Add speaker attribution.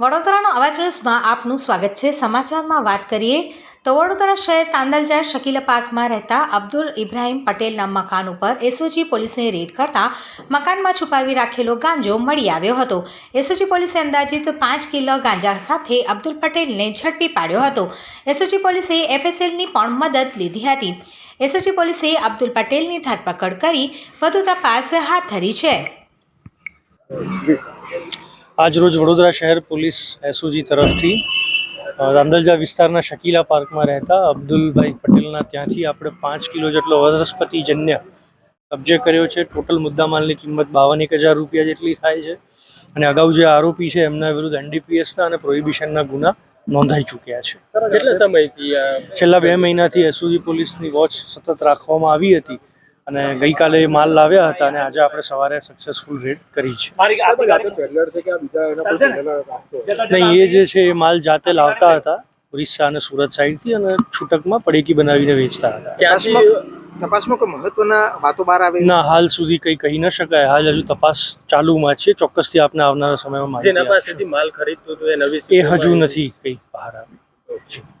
Speaker 1: વડોદરાનો અવાજ ન્યૂઝમાં આપનું સ્વાગત છે. સમાચારમાં વાત કરીએ તો વડોદરા શહેર તાંદલજાર શકીલા પાર્કમાં રહેતા અબ્દુલ ઇબ્રાહીમ પટેલના મકાન ઉપર એસઓજી પોલીસને રેડ કરતા મકાનમાં છુપાવી રાખેલો ગાંજો મળી આવ્યો હતો. એસઓજી પોલીસે અંદાજિત પાંચ કિલો ગાંજા સાથે અબ્દુલ પટેલને ઝડપી પાડ્યો હતો. એસઓજી પોલીસે એફએસએલની પણ મદદ લીધી હતી. એસઓજી પોલીસે અબ્દુલ પટેલની ધરપકડ કરી વધુ તપાસ હાથ ધરી છે.
Speaker 2: આજરોજ વડોદરા શહેર પોલીસ એસઓજી તરફથી રાંદલજા વિસ્તારના શકીલા પાર્કમાં રહેતા અબ્દુલભાઈ પટેલના ત્યાંથી આપણે પાંચ કિલો જેટલો વનસ્પતિજન્ય કબજે કર્યો છે. ટોટલ મુદ્દામાલની કિંમત બાવન એક હજાર રૂપિયા જેટલી થાય છે અને અગાઉ જે આરોપી છે એમના વિરુદ્ધ એનડીપીએસના અને પ્રોહિબિશનના ગુના નોંધાઈ ચૂક્યા છે.
Speaker 3: કેટલા સમયથી
Speaker 2: છેલ્લા બે મહિનાથી એસઓજી પોલીસની વોચ સતત રાખવામાં આવી હતી. અને ગઈકાલે એ માલ લાવ્યા હતા અને આજે આપણે સવારે સક્સેસફુલ રેડ કરી છે.
Speaker 3: ટ્રેલર છે કે આ બીજા એના કોઈ ટ્રેલર રાખતો
Speaker 2: નહીં એ જે છે એ માલ જાતે લાવતા હતા ઓરિસ્સા અને સુરત સાઈડથી અને છૂટકમાં પડેકી બનાવીને વેચતા હતા.
Speaker 4: તપાસમાં કોઈ મહત્વના વાતો બહાર આવે?
Speaker 2: ના હાલ સુધી કંઈ કહી ન શકાય. હાલ હજુ તપાસ ચાલુમાં છે. ચોક્કસથી આપને આવનારા સમયમાં
Speaker 3: માલ ખરીદતો હતો એ નવી
Speaker 2: એ હજુ નથી કંઈ બહાર આવ્યું